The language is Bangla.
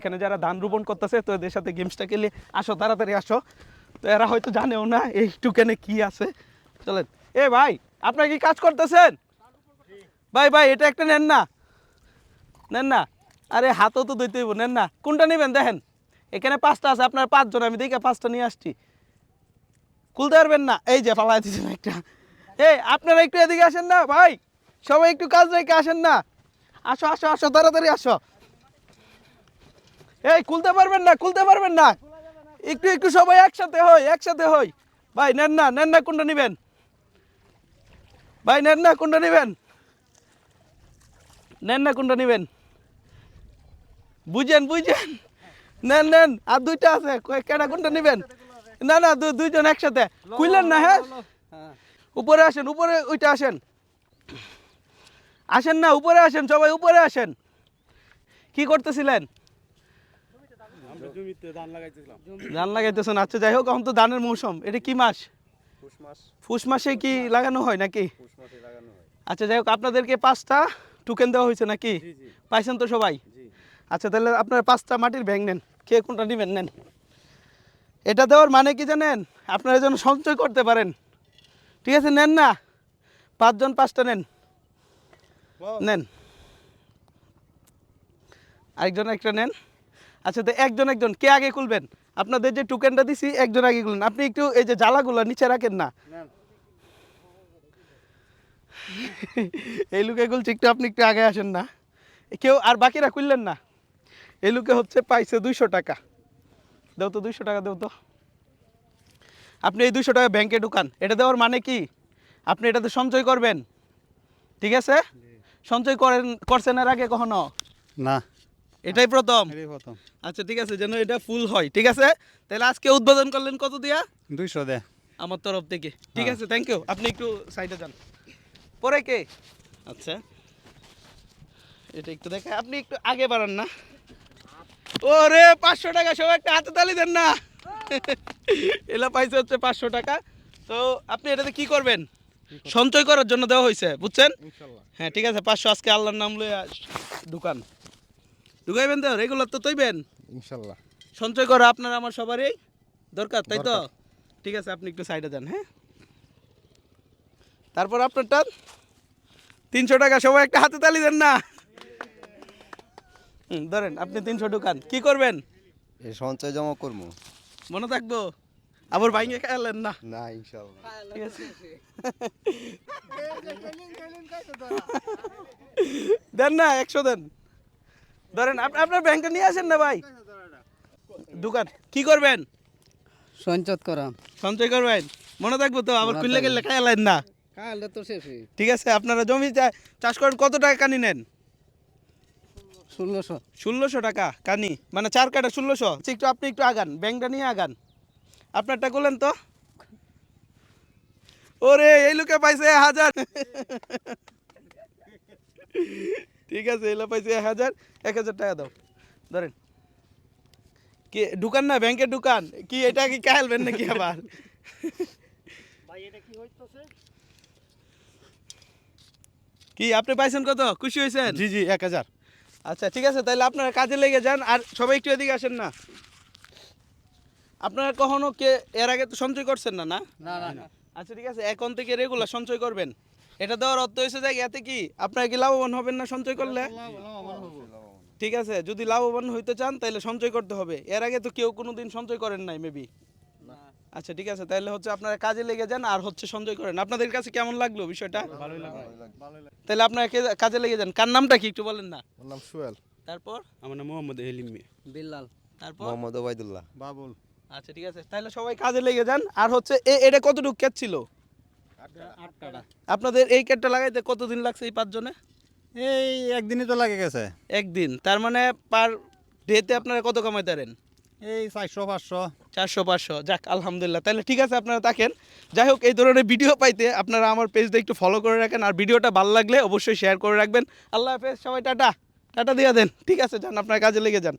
এখানে যারা ধান রোপণ করতেছে, তো এদের সাথে গেমসটা খেলে আসো, তাড়াতাড়ি আসো। তো এরা হয়তো জানেও না এই টুকেনে কি আছে। চলেন। এ ভাই, আপনারা কি কাজ করতেছেন? ভাই ভাই, এটা একটা নেন না। নেন না। আরে, হাতও তো হইব, নেন না। কোনটা নেবেন, দেখেন। এখানে পাঁচটা আছে, আপনার পাঁচজন, আমি দেখে পাঁচটা নিয়ে আসছি। খুলতে পারবেন না। এই যে পালাই দিচ্ছেন একটা। এই আপনারা একটু এদিকে আসেন না, ভাই। সবাই একটু কাজ রেখে আসেন না। আসো আসো আসো, তাড়াতাড়ি আসো। এই, খুলতে পারবেন না, খুলতে পারবেন না। একটু একটু সবাই একসাথে হই একসাথে হই। ভাই, নেন না নেন না কোনটা নেবেন। ভাই, নেন না কোনটা নেবেন। নেন না কোনটা নেবেন। বুঝেন বুঝেন। নেন নেন, আর দুইটা আছে কেডা কোনটা নেবেন? না না দুইজন একসাথে। খুললেন না হ্যাঁ? উপরে আসেন, উপরে, ওইটা আসেন। আসেন না, উপরে আসেন, সবাই উপরে আসেন। কি করতেছিলেন? ধান লাগাইতেছিলাম। ধান লাগাইতেছেন আচ্ছা যাই হোক এখন তো ধানের মৌসুম। এটা কি মাস? পুষ ফুস মাসে কি লাগানো হয় নাকি? পুষ মাসে লাগানো হয়। আচ্ছা যাই হোক আপনাদেরকে পাঁচটা টোকেন দেওয়া হয়েছে নাকি? জি জি। পাইছেন তো সবাই? আচ্ছা তাহলে আপনারা পাঁচটা মাটির ব্যাগ নেন। কে কোনটা নেবেন নেন। এটা দেওয়ার মানে কি জানেন? আপনারা যেন সঞ্চয় করতে পারেন। ঠিক আছে নেন না? পাঁচজন পাঁচটা নেন। নেন। আরেকজন একটা নেন। আচ্ছা তো একজন একজন কে আগে খুলবেন? আপনাদের যে টোকেনটা দিছি একজন আগে খুলবেন আপনি একটু এই যে জ্বালাগুলো নিচে রাখেন না। এই লুকে খুলছি একটু আপনি একটু আগে আসেন না। কেউ আর বাকিরা খুললেন না। এই লুকে হচ্ছে পাইছে দুইশো টাকা। দেও তো দুইশো টাকা দেও তো। আপনি এই দুইশো টাকা ব্যাংকে ঢুকান। এটা দেওয়ার মানে কি? আপনি এটাতে সঞ্চয় করবেন। ঠিক আছে? সঞ্চয় করেন করছেন এর আগে কখনো? না। এটাই প্রথম? এটাই প্রথম। আচ্ছা ঠিক আছে যেন এটা ফুল হয় ঠিক আছে? তাহলে আজকে উদ্বোধন করলেন কত দিয়া? দুইশো দে। আমার তরফ থেকে। ঠিক আছে থ্যাংক ইউ আপনি একটু সাইডে যান। পরে কে? আচ্ছা এটা একটু দেখে আপনি একটু আগে বাড়ান না। ওরে পাঁচশো টাকা সবাই একটা হাতে তালি দেন না। এলা পাইছে হচ্ছে পাঁচশো টাকা। তো আপনি এটাতে কি করবেন? সঞ্চয় করার জন্য দেওয়া হয়েছে বুঝছেন? হ্যাঁ ঠিক আছে পাঁচশো আজকে আল্লাহর নাম লয়ে ঢুকান ঢুকাইবেন তো? রেগুলার তো তৈবেন? ইনশাল্লাহ। সঞ্চয় করা আপনার আমার সবারই দরকার তাই তো? ঠিক আছে আপনি একটু সাইডে যান হ্যাঁ? তারপর আপনারটা তিনশো টাকা সবাই একটা হাতে তালি দেন না? হুম, ধরেন আপনি তিনশো ঢুকান কি করবেন? সঞ্চয় জমা করব। মনে থাকব? আবার ভাইঙে খেয়ালেন না? না ঠিক আছে। দেন না একশো দেন। ধরেন আপ- আপনার ব্যাংকটা নিয়ে আসেন না ভাই? দোকান কি করবেন? সঞ্চত করা। সঞ্চয় করবেন? মনে থাকব তো আবার খুললে গেলে খেয়ালেন না। তো শেষে ঠিক আছে আপনারা জমি চাষ করেন কত টাকা কানি নেন? ষোলোশো। ষোলোশো টাকা কানি মানে চার কাটা ষোলোশো। একটু আপনি একটু আগান ব্যাংকটা নিয়ে আগান। আপনারটা করলেন তো? ওরে এই লোকে পাইছে হাজার। ঠিক আছে এলো পাইছে এক হাজার এক হাজার টাকা দাও। ধরেন কি দোকান না ব্যাংকের দোকান কি এটা কি কালবেন নাকি আবার? কি আপনি পাইছেন কত? খুশি হয়েছেন? জি জি এক হাজার। আচ্ছা ঠিক আছে তাহলে আপনারা কাজে লেগে যান আর সবাই একটু এদিকে আসেন না। আপনারা কখনো কে এর আগে তো সঞ্চয় করছেন না না? না না আচ্ছা ঠিক আছে এখন থেকে রেগুলার সঞ্চয় করবেন। এটা দেওয়ার অর্থ হয়েছে যে এতে কি? আপনারা কি লাভবান হবেন না সঞ্চয় করলে? ঠিক আছে যদি লাভবান হইতে চান তাহলে সঞ্চয় করতে হবে। এর আগে তো কেউ কোনো দিন সঞ্চয় করেন নাই মেবি আচ্ছা ঠিক আছে তাহলে হচ্ছে আপনারা কাজে লেগে যান আর হচ্ছে সঞ্চয় করেন। আপনাদের কাছে কেমন লাগল বিষয়টা? তাহলে আপনারা কাজে লেগে যান? কার নামটা কি একটু বলেন না? নাম সোহেল। তারপর? আমার নাম মোহাম্মদ হেলিম বিল্লাল। তারপর? মোহাম্মদ ওবায়দুল্লাহ। বাবুল। আচ্ছা ঠিক আছে তাহলে সবাই কাজে লেগে যান। আর হচ্ছে এ- এটা কতটুকু ক্যাচ ছিল? আপনাদের এই ক্যাটটা লাগাইতে কতদিন লাগছে এই পাঁচজনে? এই একদিনই তো লাগে গেছে। একদিন। তার মানে পার ডেতে আপনারা কত কামাইতে পারেন এই চারশো পাঁচশো। চারশো পাঁচশো। যাক আলহামদুলিল্লাহ। তাহলে ঠিক আছে আপনারা থাকেন। যাই হোক এই ধরনের ভিডিও পাইতে আপনারা আমার পেজটা একটু ফলো করে রাখেন। আর ভিডিওটা ভালো লাগলে অবশ্যই শেয়ার করে রাখবেন। আল্লাহ হাফেজ সবাই টাটা। টাটা দিয়ে দেন। ঠিক আছে যান আপনার কাজে লেগে যান।